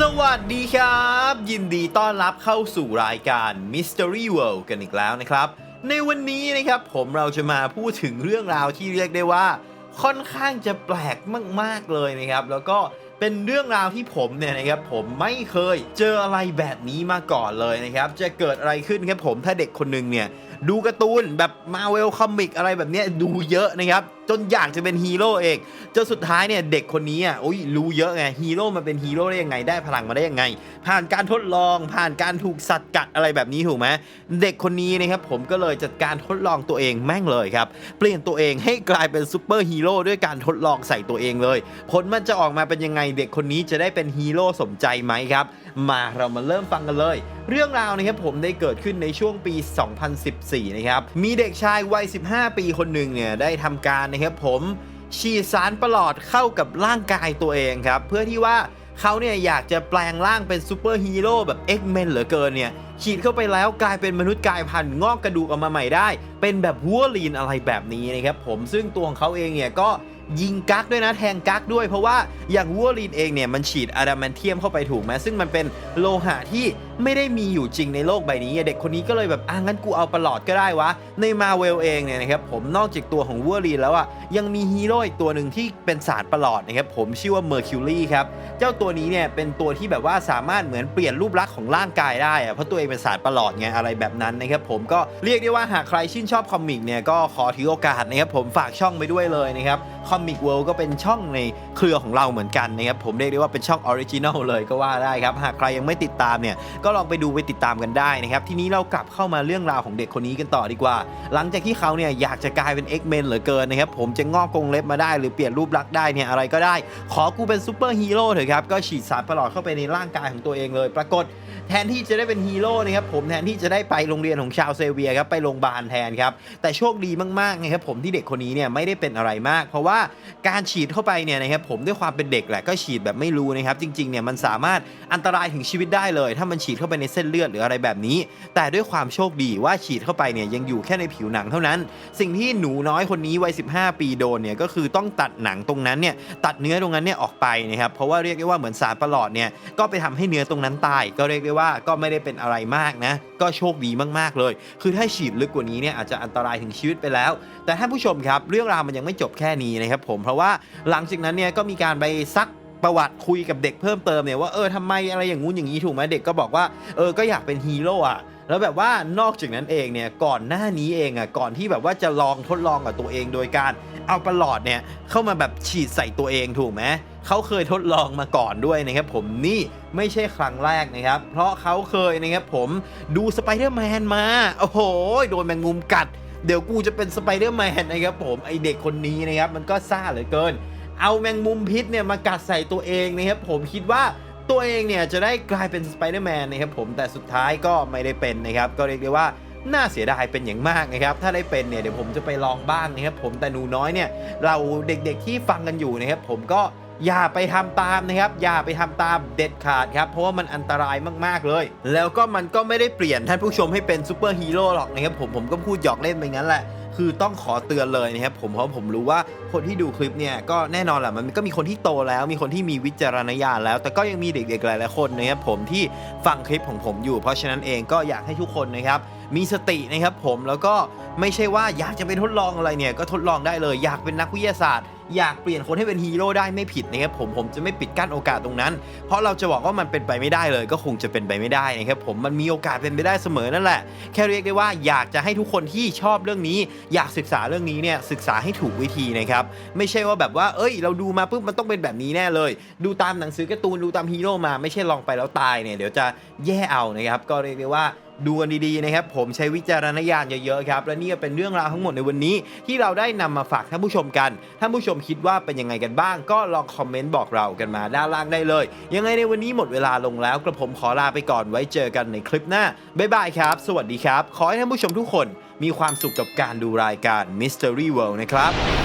สวัสดีครับ ยินดีต้อนรับเข้าสู่รายการ Mystery World กันอีกแล้วนะครับ ในวันนี้นะครับผมเราจะมาพูดถึงเรื่องราวที่เรียกได้ว่า ค่อนข้างจะแปลกมาก ๆ เลยนะครับ แล้วก็เป็นเรื่องราวที่ผมเนี่ยนะครับผมไม่เคยเจออะไรแบบนี้มาก่อนเลยนะครับ จะเกิดอะไรขึ้นครับผมถ้าเด็กคนหนึ่งเนี่ย ดูการ์ตูนแบบมาเวลคอมิกอะไรแบบนี้ดูเยอะนะครับ จนอยากจะเป็นฮีโร่เองจนสุดท้ายเนี่ยเด็กคนนี้อะโอ้ยรู้เยอะไงฮีโร่มาเป็นฮีโร่ได้ยังไงได้พลังมาได้ยังไง ผ่านการทดลอง ผ่านการถูกสัตว์กัดอะไรแบบนี้ถูกไหมเด็กคนนี้นะครับผมก็เลยจัดการทดลองตัวเองแม่งเลยครับ เปลี่ยนตัวเองให้กลายเป็นซูเปอร์ฮีโร่ด้วยการทดลองใส่ตัวเองเลย ผลมันจะออกมาเป็นยังไง เด็กคนนี้จะได้เป็นฮีโร่สมใจไหมครับ มาเรามาเริ่มฟังกันเลย เรื่องราวนะครับผมได้เกิดขึ้นในช่วงปี 2010 2014นะครับ มีเด็กชายวัย 15 ปีคนหนึ่งเนี่ยได้ทำการนะครับผมฉีดสารประหลอดเข้ากับร่างกายตัวเองครับ เพื่อที่ว่าเขาเนี่ยอยากจะแปลงร่างเป็นซูเปอร์ฮีโร่แบบ X-Men เหลือเกินเนี่ย ฉีดเข้าไปแล้วกลายเป็นมนุษย์กลายพันธุ์งอกกระดูกออกมาใหม่ได้ เป็นแบบวัวลีนอะไรแบบนี้นะครับผมซึ่งตัวของเขาเองเนี่ยก็ยิงกักด้วยนะแทงกักด้วย เพราะว่าอย่างวัวลีนเองเนี่ยมันฉีดอะดามนเทียมเข้าไปถูกไหมซึ่งมันเป็นโลหะที่ไม่ได้มีอยู่จริงในโลกใบนี้ เด็กคนนี้ก็เลยแบบอะงั้นกูเอาประหลอดก็ได้วะ ในมาเวลเองเนี่ยนะครับผมนอกจากตัวของวัวลีนแล้วอะยังมีฮีโร่อีกตัวหนึ่งที่เป็นสารประหลอดนะครับผมชื่อว่าเมอร์คิวรีครับเจ้าตัวนี้เนี่ยเป็นตัวที่แบบว่าสามารถเหมือนเปลี่ยนรูปลักษณ์ของร่างกายได้อะเพราะตัวเองเป็นสารประหลอดไงอะไรแบบนั้นนะครับผมก็เรียกได้ว่าหากใครชื่นชอบคอมิกเนี่ยก็ขอถือโอกาสนะครับผมฝากช่องไปด้วยเลยนะครับ คอมิกเวิลด์ก็เป็นช่องในเครือของเราเหมือนกันนะครับ ผมเรียกได้ว่าเป็นช่องออริจินอลเลยก็ว่าได้ครับ หากใครยังไม่ติดตามเนี่ย ก็ลองไปดูไปติดตามกันได้นะครับ ทีนี้เรากลับเข้ามาเรื่องราวของเด็กคนนี้กันต่อดีกว่า หลังจากที่เขาเนี่ยอยากจะกลายเป็น X-Men เหลือเกินนะครับ ผมจะงอกกรงเล็บมาได้ หรือเปลี่ยนรูปลักษณ์ได้เนี่ยอะไรก็ได้ ขอกูเป็นซูเปอร์ฮีโร่เถอะครับ ก็ฉีดสารประหลอดเข้าไปในร่างกายของตัวเองเลย ปรากฏแทนที่จะได้เป็นฮีโร่นะครับผมแทนที่จะได้ไปโรงเรียนของชาวเซเวียครับไปโรงพยาบาลแทนครับแต่โชคดีมากๆนะครับผมที่เด็กคนนี้เนี่ยไม่ได้เป็นอะไรมากเพราะว่าการฉีดเข้าไปเนี่ยนะครับผมด้วยความเป็นเด็กแหละก็ฉีดแบบไม่รู้นะครับจริงๆเนี่ยมันสามารถอันตรายถึงชีวิตได้เลย ถ้ามันฉีดเข้าไปในเส้นเลือดหรืออะไรแบบนี้ แต่ด้วยความโชคดีว่าฉีดเข้าไปเนี่ยยังอยู่แค่ในผิวหนังเท่านั้น สิ่งที่หนูน้อยคนนี้วัย15 ปีโดนเนี่ยก็คือต้องตัดหนังตรงนั้นเนี่ยตัดเนื้อตรงนั้นเนี่ยออกไปนะครับเพราะว่าเรียกได้ว่าเหมือนสารประหลอดเนี่ยก็ไปทำให้เนื้อตรงนั้นตาย ก็เรียกได้ว่าก็ไม่ได้เป็นอะไรมากนะก็โชคดีมากๆเลย คือถ้าฉีดลึกกว่านี้เนี่ยอาจจะอันตรายถึงชีวิตไปแล้ว แต่ท่านผู้ชมครับเรื่องราวมันยังไม่จบแค่นี้นะครับผมเพราะว่าหลังจากนั้นเนี่ยก็มีการไปซักประวัติคุยกับเด็กเพิ่มเติมเนี่ยว่าเออทำไมอะไรอย่างงู้นอย่างนี้ถูกไหมเด็กก็บอกว่าเออก็อยากเป็นฮีโร่อะแล้วแบบว่านอกจากนั้นเองเนี่ยก่อนหน้านี้เองอะก่อนที่แบบว่าจะลองทดลองกับตัวเองโดยการเอาประหลอดเนี่ยเข้ามาแบบฉีดใส่ตัวเองถูกไหมเขาเคยทดลองมาก่อนด้วยนะครับผมนี่ไม่ใช่ครั้งแรกนะครับ เพราะเขาเคยนะครับผมดูสไปเดอร์แมนมา โอ้โห โดนแมงมุมกัด เดี๋ยวกูจะเป็นสไปเดอร์แมนนะครับผมไอเด็กคนนี้นะครับมันก็ซ่าเหลือเกิน เอาแมงมุมพิษเนี่ยมากัดใส่ตัวเองนะครับผมคิดว่าตัวเองเนี่ยจะได้กลายเป็นสไปเดอร์แมนนะครับผมแต่สุดท้ายก็ไม่ได้เป็นนะครับก็เรียกได้ว่าน่าเสียดายเป็นอย่างมากนะครับ ถ้าได้เป็นเนี่ยเดี๋ยวผมจะไปลองบ้างนะครับผมแต่หนูน้อยเนี่ยเราเด็กๆที่ฟังกันอยู่นะครับผมก็ อย่าไปทำตามนะครับ อย่าไปทำตามเด็ดขาดครับ เพราะว่ามันอันตรายมากๆเลย แล้วก็มันก็ไม่ได้เปลี่ยนท่านผู้ชมให้เป็นซูเปอร์ฮีโร่หรอกนะครับผมผมก็พูดหยอกเล่นไปงั้นแหละคือต้องขอเตือนเลยนะครับผมเพราะผมรู้ว่าคนที่ดูคลิปเนี่ยก็แน่นอนแหละมันก็มีคนที่โตแล้วมีคนที่มีวิจารณญาณแล้ว แต่ก็ยังมีเด็กๆหลายๆคนนะครับผมที่ฟังคลิปของผมอยู่ เพราะฉะนั้นเองก็อยากให้ทุกคนนะครับมีสตินะครับผมแล้วก็ไม่ใช่ว่าอยากจะไปทดลองอะไรเนี่ยก็ทดลองได้เลย อยากเป็นนักวิทยาศาสตร์ อยากเปลี่ยนคนให้เป็นฮีโร่ได้ไม่ผิดนะครับผมผมจะไม่ปิดกั้นโอกาสตรงนั้น เพราะเราจะบอกว่ามันเป็นไปไม่ได้เลย ก็คงจะเป็นไปไม่ได้นะครับผมมันมีโอกาสเป็นไปได้เสมอนั่นแหละ แค่เรียกได้ว่าอยากจะให้ทุกคนที่ชอบเรื่องนี้ อยากศึกษาเรื่องนี้เนี่ยศึกษาให้ถูกวิธีนะครับไม่ใช่ว่าแบบว่า เอ้ย เราดูมาปุ๊บมันต้องเป็นแบบนี้แน่เลย ดูตามหนังสือการ์ตูนดูตามฮีโร่มาไม่ใช่ลองไปแล้วตายเนี่ยเดี๋ยวจะแย่เอานะครับก็เรียกได้ว่า ดูกันดีๆนะครับ ผมใช้วิจารณญาณเยอะๆครับ และนี่ก็เป็นเรื่องราวทั้งหมดในวันนี้ ที่เราได้นำมาฝากท่านผู้ชมกัน ท่านผู้ชมคิดว่าเป็นยังไงกันบ้าง ก็ลองคอมเมนต์บอกเรากันมาด้านล่างได้เลย ยังไงในวันนี้หมดเวลาลงแล้วกระผมขอลาไปก่อนไว้เจอกันในคลิปหน้าบ๊ายบายครับ สวัสดีครับ ขอให้ท่านผู้ชมทุกคนมีความสุขกับการดูรายการ Mystery World นะครับ